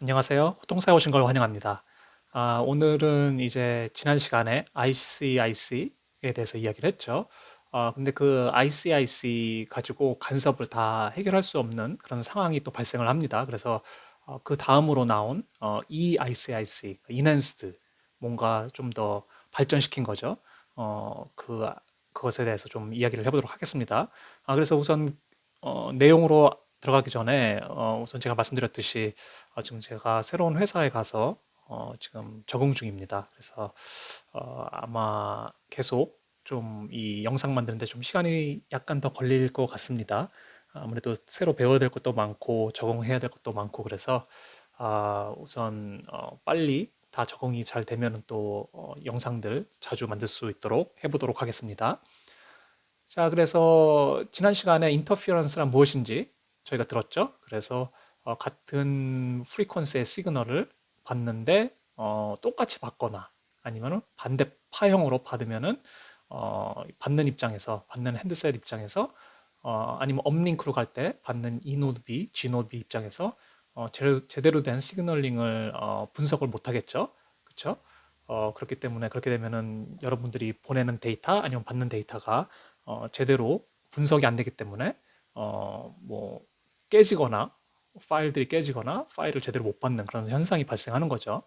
안녕하세요. 호통사에 오신 걸 환영합니다. 아, 오늘은 이제 지난 시간에 ICIC에 대해서 이야기를 했죠. 아, 근데 그 ICIC 가지고 간섭을 다 해결할 수 없는 그런 상황이 또 발생을 합니다. 그래서 어, 그 다음으로 나온 어, EICIC, Enhanced, 뭔가 좀 더 발전시킨 거죠. 어, 그, 그것에 대해서 좀 이야기를 해보도록 하겠습니다. 아, 그래서 우선 어, 내용으로 들어가기 전에 어, 우선 제가 말씀드렸듯이 어, 지금 제가 새로운 회사에 가서 어, 지금 적응 중입니다. 그래서 어, 아마 계속 좀 이 영상 만드는데 좀 시간이 약간 더 걸릴 것 같습니다. 아무래도 새로 배워야 될 것도 많고 적응해야 될 것도 많고 그래서 아, 우선 어, 빨리 다 적응이 잘 되면 또 어, 영상들 자주 만들 수 있도록 해보도록 하겠습니다. 자, 그래서 지난 시간에 인터피어런스란 무엇인지 저희가 들었죠. 그래서 어, 같은 프리퀀스의 시그널을 받는데 어, 똑같이 받거나 아니면 반대 파형으로 받으면은 어, 받는 입장에서 받는 핸드셋 입장에서 어, 아니면 업링크로 갈 때 받는 E 노드 B, G 노드 B 입장에서 어, 제대로, 제대로 된 시그널링을 어, 분석을 못 하겠죠. 그렇죠? 어, 그렇기 때문에 그렇게 되면은 여러분들이 보내는 데이터 아니면 받는 데이터가 어, 제대로 분석이 안 되기 때문에 어, 뭐 깨지거나 파일들이 깨지거나 파일을 제대로 못 받는 그런 현상이 발생하는 거죠.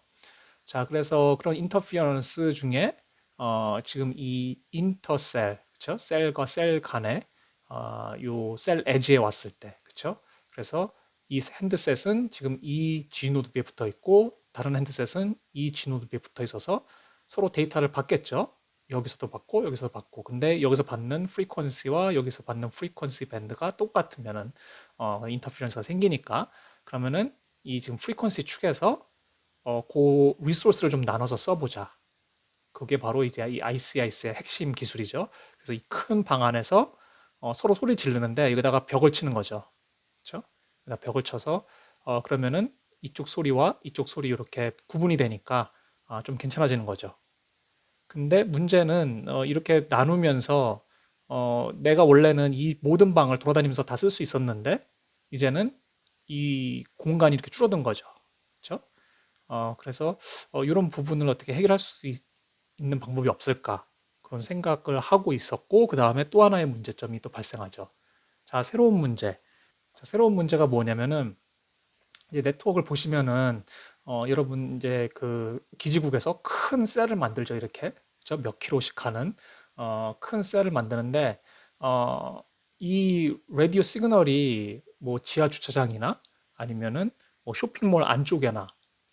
자, 그래서 그런 인터피어런스 중에 어, 지금 이 인터셀, 그렇죠? 셀과 셀 간에 어, 요셀 에지에 왔을 때, 그렇죠? 그래서 이 핸드셋은 지금 이 G 노드 비에 붙어 있고 다른 핸드셋은 이 G 노드 비에 붙어 있어서 서로 데이터를 받겠죠. 여기서도 받고 여기서도 받고 근데 여기서 받는 프리퀀시와 여기서 받는 프리퀀시 밴드가 똑같으면은 어, 인터피런스가 생기니까 그러면은 이 지금 프리퀀시 축에서 어, 그 리소스를 좀 나눠서 써보자. 그게 바로 이제 이 ICIC의 핵심 기술이죠. 그래서 이 큰 방 안에서 어, 서로 소리 지르는데 여기다가 벽을 치는 거죠. 그렇죠? 벽을 쳐서 어, 그러면은 이쪽 소리와 이쪽 소리 이렇게 구분이 되니까 아, 좀 괜찮아지는 거죠. 근데 문제는 어, 이렇게 나누면서 어, 내가 원래는 이 모든 방을 돌아다니면서 다 쓸 수 있었는데 이제는 이 공간이 이렇게 줄어든 거죠. 그렇죠? 어, 그래서 어, 이런 부분을 어떻게 해결할 수 있, 는 방법이 없을까 그런 생각을 하고 있었고 그 다음에 또 하나의 문제점이 또 발생하죠. 자 새로운 문제. 자, 새로운 문제가 뭐냐면은 이제 네트워크를 보시면은 어, 여러분 이제 그 기지국에서 큰 셀을 만들죠 이렇게 몇 킬로씩 가는 어, 큰 셀을 만드는데 어, 이 라디오 시그널이 뭐 지하 주차장이나 아니면은 뭐 쇼핑몰 안쪽에나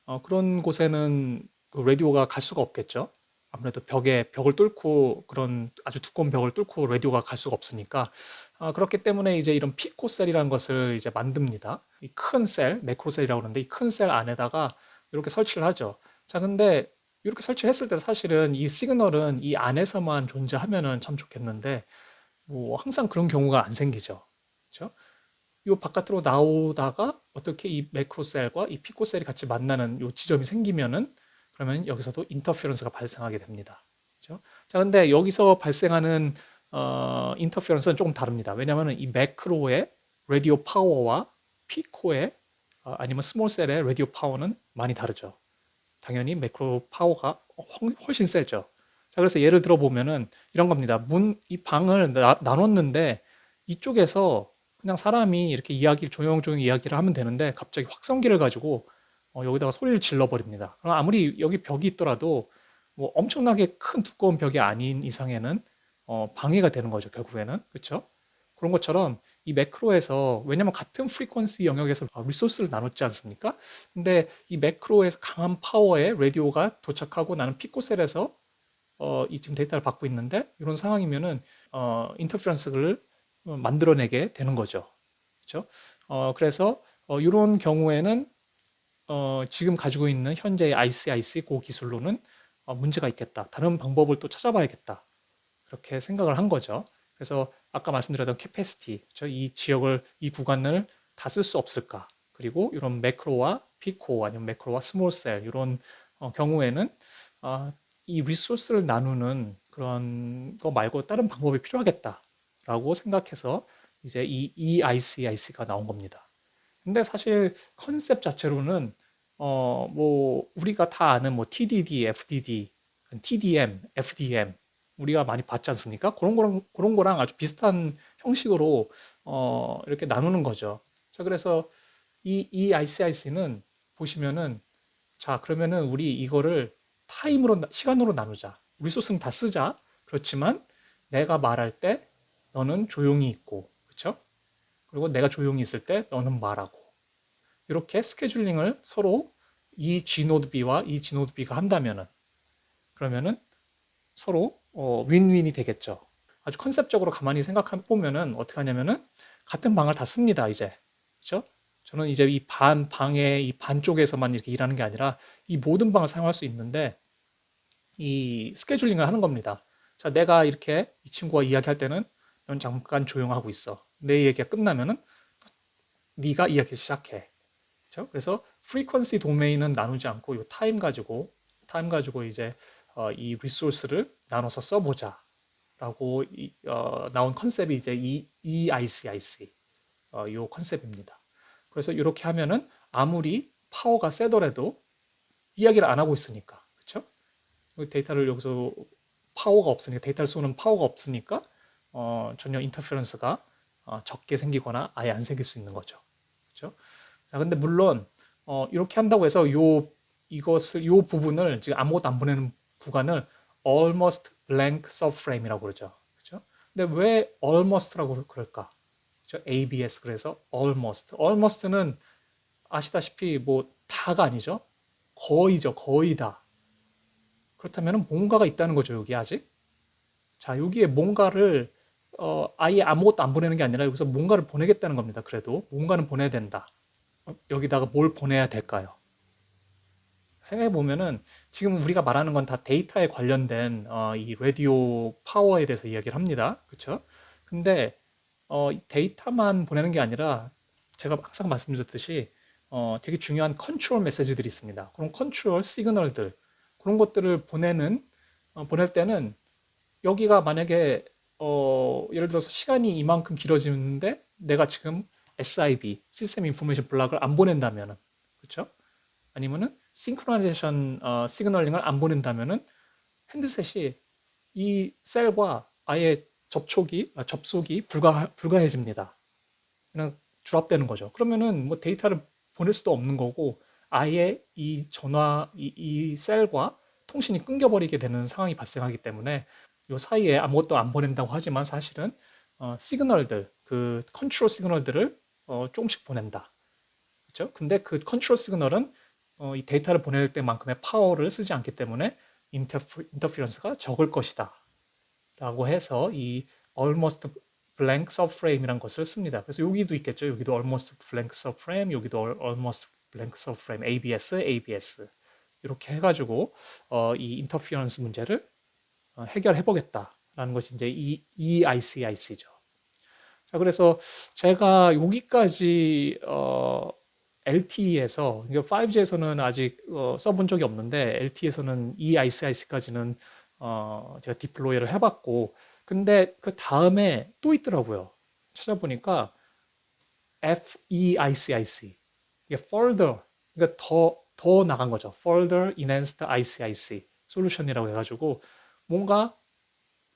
어, 그런 곳에는 그 라디오가 갈 수가 없겠죠. 아무래도 벽에 벽을 뚫고 그런 아주 두꺼운 벽을 뚫고 라디오가 갈 수가 없으니까 어, 그렇기 때문에 이제 이런 피코셀이라는 것을 이제 만듭니다. 이 큰 셀, 매크로셀이라고 하는데 이 큰 셀 안에다가 이렇게 설치를 하죠. 자, 근데 이렇게 설치했을 때 사실은 이 시그널은 이 안에서만 존재하면은 참 좋겠는데 뭐 항상 그런 경우가 안 생기죠. 그렇죠? 이 바깥으로 나오다가 어떻게 이 매크로셀과 이 피코셀이 같이 만나는 이 지점이 생기면은 그러면 여기서도 인터페런스가 발생하게 됩니다. 그렇죠? 자, 근데 여기서 발생하는 어, 인터페런스는 조금 다릅니다. 왜냐하면 이 매크로의 라디오 파워와 피코의 어, 아니면 스몰 셀의 라디오 파워는 많이 다르죠. 당연히 매크로 파워가 훨씬 세죠. 자, 그래서 예를 들어 보면은 이런 겁니다. 문, 이 방을 나, 나눴는데 이쪽에서 그냥 사람이 이렇게 이야기를 조용조용 이야기를 하면 되는데 갑자기 확성기를 가지고 어, 여기다가 소리를 질러버립니다. 그럼 아무리 여기 벽이 있더라도 뭐 엄청나게 큰 두꺼운 벽이 아닌 이상에는 어, 방해가 되는 거죠. 결국에는 그렇죠? 그런 것처럼 이 매크로에서 왜냐면 같은 프리퀀시 영역에서 리소스를 나눴지 않습니까? 근데 이 매크로에서 강한 파워의 라디오가 도착하고 나는 피코셀에서 어, 이 지금 데이터를 받고 있는데 이런 상황이면은 어, 인터ference를 만들어내게 되는 거죠. 그렇죠? 어, 그래서 어, 이런 경우에는 어, 지금 가지고 있는 현재의 ICIC 고 기술로는 어, 문제가 있겠다. 다른 방법을 또 찾아봐야겠다. 그렇게 생각을 한 거죠. 그래서 아까 말씀드렸던 캐패시티, 이 지역을 이 구간을 다 쓸 수 없을까? 그리고 이런 매크로와 피코 아니면 매크로와 스몰 셀 이런 어, 경우에는 어, 이 리소스를 나누는 그런 거 말고 다른 방법이 필요하겠다라고 생각해서 이제 이 EICIC가 나온 겁니다. 근데 사실 컨셉 자체로는 어, 뭐 우리가 다 아는 뭐 TDD, FDD, TDM, FDM 우리가 많이 봤지 않습니까? 그런 거랑 그런 거랑 아주 비슷한 형식으로 어, 이렇게 나누는 거죠. 자, 그래서 이, 이 ICIC는 보시면은 자, 그러면은 우리 이거를 타임으로 시간으로 나누자. 리소스는 다 쓰자. 그렇지만 내가 말할 때 너는 조용히 있고, 그렇죠? 그리고 내가 조용히 있을 때 너는 말하고. 이렇게 스케줄링을 서로 이 G 노드 B와 이 G 노드 B가 한다면은 그러면은 서로 어, 윈윈이 되겠죠. 아주 컨셉적으로 가만히 생각해 보면은 어떻게 하냐면은 같은 방을 다 씁니다. 이제 그렇죠? 저는 이제 이 반 방의 이 반쪽에서만 이렇게 일하는 게 아니라 이 모든 방을 사용할 수 있는데 이 스케줄링을 하는 겁니다. 자, 내가 이렇게 이 친구와 이야기할 때는 넌 잠깐 조용하고 있어. 내 얘기가 끝나면은 네가 이야기 시작해. 그렇죠? 그래서 프리퀀시 도메인은 나누지 않고 이 타임 가지고 타임 가지고 이제 어, 이 리소스를 나눠서 써보자. 라고 이, 어, 나온 컨셉이 이제 이 EICIC 어, 요 컨셉입니다. 그래서 이렇게 하면은 아무리 파워가 세더라도 이야기를 안 하고 있으니까 그렇죠? 데이터를 여기서 파워가 없으니까 데이터를 쏘는 파워가 없으니까 어, 전혀 인터페런스가 어, 적게 생기거나 아예 안 생길 수 있는 거죠. 그렇죠? 자, 근데 물론 어, 이렇게 한다고 해서 요 이것을 요 부분을 지금 아무것도 안 보내는 구간을 almost blank subframe이라고 그러죠. 그렇죠? 근데 왜 almost라고 그럴까? 그렇죠? ABS 그래서 almost. almost는 아시다시피 뭐 다가 아니죠. 거의죠. 거의 다. 그렇다면 뭔가가 있다는 거죠. 여기 아직. 자, 여기에 뭔가를 어, 아예 아무것도 안 보내는 게 아니라 여기서 뭔가를 보내겠다는 겁니다. 그래도 뭔가는 보내야 된다. 어, 여기다가 뭘 보내야 될까요? 생각해 보면은 지금 우리가 말하는 건 다 데이터에 관련된 어, 이 라디오 파워에 대해서 이야기를 합니다. 그렇죠? 근데 어, 데이터만 보내는 게 아니라 제가 항상 말씀드렸듯이 어, 되게 중요한 컨트롤 메시지들이 있습니다. 그런 컨트롤 시그널들 그런 것들을 보내는 어, 보낼 때는 여기가 만약에 어, 예를 들어서 시간이 이만큼 길어지는데 내가 지금 SIB 시스템 인포메이션 블락을 안 보낸다면은 그렇죠? 아니면은 싱크로나이제이션 어, 시그널링을 안 보낸다면은 핸드셋이 이 셀과 아예 접촉이 아, 접속이 불가 불가해집니다. 그냥 드랍되는 거죠. 그러면은 뭐 데이터를 보낼 수도 없는 거고 아예 이 전화 이, 이 셀과 통신이 끊겨버리게 되는 상황이 발생하기 때문에 요 사이에 아무것도 안 보낸다고 하지만 사실은 어, 시그널들 그 컨트롤 시그널들을 어, 조금씩 보낸다. 그렇죠? 근데 그 컨트롤 시그널은 어, 이 데이터를 보낼 때만큼의 파워를 쓰지 않기 때문에 인터프, 인터피런스가 적을 것이다. 라고 해서 이 almost blank subframe이란 것을 씁니다. 그래서 여기도 있겠죠. 여기도 almost blank subframe, 여기도 almost blank subframe, ABS, ABS 이렇게 해가지고 어, 이 인터피런스 문제를 어, 해결해 보겠다라는 것이 이제 이 EICIC죠. 자, 그래서 제가 여기까지 어, LTE에서 그러니까 5G에서는 아직 어, 써본 적이 없는데 LTE에서는 EICIC까지는 어, 제가 디플로이를 해봤고 근데 그 다음에 또 있더라고요. 찾아보니까 FEICIC 이게 further 그러니까 더 더 나간 거죠. further enhanced ICIC 솔루션이라고 해가지고 뭔가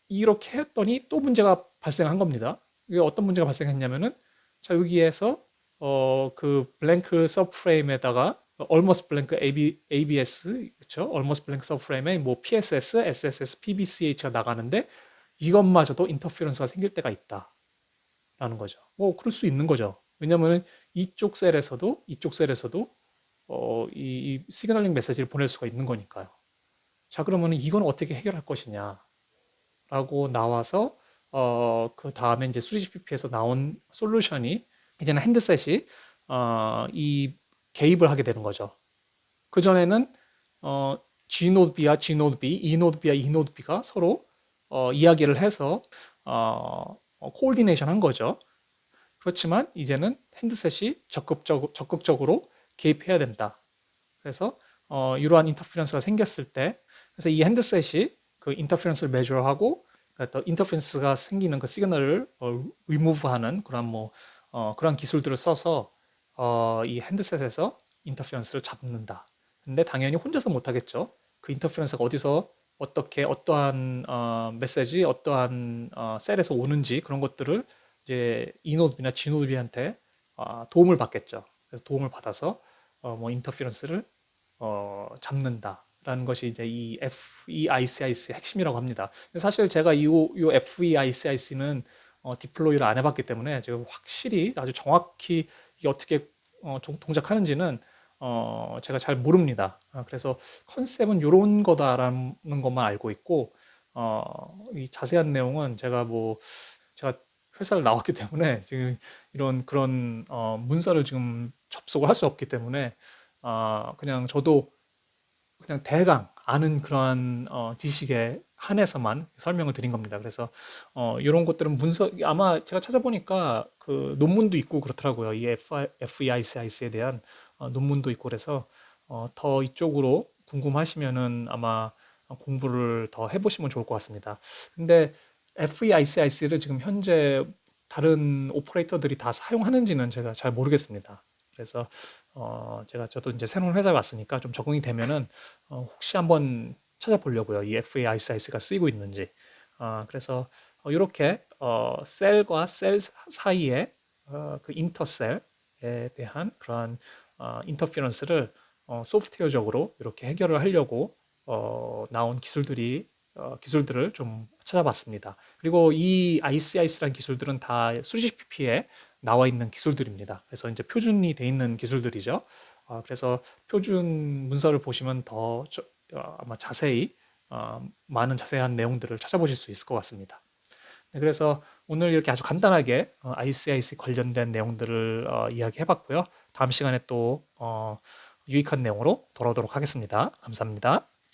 이렇게 했더니 또 문제가 발생한 겁니다. 이게 어떤 문제가 발생했냐면은 자 여기에서 어 그 블랭크 서프레임에다가 almost blank AB, ABS 그렇죠? almost blank 서프레임에 뭐 PSS, SSS, PBCH가 나가는데 이것마저도 인터피런스가 생길 때가 있다라는 거죠. 뭐 그럴 수 있는 거죠. 왜냐하면 이쪽 셀에서도 이쪽 셀에서도 어, 이, 이 시그널링 메시지를 보낼 수가 있는 거니까요. 자 그러면 이건 어떻게 해결할 것이냐라고 나와서 어, 그 다음에 이제 3GPP에서 나온 솔루션이 이제는 핸드셋이 어, 이 개입을 하게 되는 거죠. 그 전에는 어, G 노드 B와 G 노드 B, E 노드 B와 E 노드 B가 서로 어, 이야기를 해서 어, 코디네이션 한 거죠. 그렇지만 이제는 핸드셋이 적극적, 적극적으로 개입해야 된다. 그래서 어, 이러한 인터ference가 생겼을 때, 그래서 이 핸드셋이 그 인터ference를 메저하고 그러니까 인터페런스가 생기는 그 시그널을 어, 리무브하는 그런 뭐 어, 그런 기술들을 써서 어, 이 핸드셋에서 인터페런스를 잡는다. 근데 당연히 혼자서 못 하겠죠. 그 인터페런스가 어디서 어떻게 어떠한 어, 메시지, 어떠한 어, 셀에서 오는지 그런 것들을 이제 이노드나 지노드비한테 어, 도움을 받겠죠. 그래서 도움을 받아서 어, 뭐 인터페런스를 어, 잡는다 라는 것이 이제 이 FEICIC의 핵심이라고 합니다. 사실 제가 이, 이 FEICIC는 어, 디플로이를 안 해봤기 때문에 지금 확실히 아주 정확히 이게 어떻게 어, 동작하는지는 어, 제가 잘 모릅니다. 아, 그래서 컨셉은 이런 거다라는 것만 알고 있고 어, 이 자세한 내용은 제가 뭐 제가 회사를 나왔기 때문에 지금 이런 그런 어, 문서를 지금 접속을 할 수 없기 때문에 어, 그냥 저도 그냥 대강 아는 그러한 어, 지식에 한해서만 설명을 드린 겁니다. 그래서 어, 이런 것들은 문서 아마 제가 찾아보니까 그 논문도 있고 그렇더라고요. 이 FEICIC에 대한 어, 논문도 있고 그래서 어, 더 이쪽으로 궁금하시면은 아마 공부를 더 해보시면 좋을 것 같습니다. 근데 FEICIC를 지금 현재 다른 오퍼레이터들이 다 사용하는지는 제가 잘 모르겠습니다. 그래서 어 제가 저도 이제 새로운 회사에 왔으니까 좀 적응이 되면은 어 혹시 한번 찾아보려고요. 이 FAICIC가 쓰이고 있는지. 어 그래서 어 이렇게 어 셀과 셀 사이에 어 그 인터셀에 대한 그러한 어 인터피런스를 어 소프트웨어적으로 이렇게 해결을 하려고 어 나온 기술들이 어 기술들을 좀 찾아봤습니다. 그리고 이 ICIC라는 기술들은 다 수직 PP에 나와 있는 기술들입니다. 그래서 이제 표준이 돼 있는 기술들이죠. 어, 그래서 표준 문서를 보시면 더 저, 어, 아마 자세히 어, 많은 자세한 내용들을 찾아보실 수 있을 것 같습니다. 네, 그래서 오늘 이렇게 아주 간단하게 어, ICIC 관련된 내용들을 어, 이야기해봤고요. 다음 시간에 또 어, 유익한 내용으로 돌아오도록 하겠습니다. 감사합니다.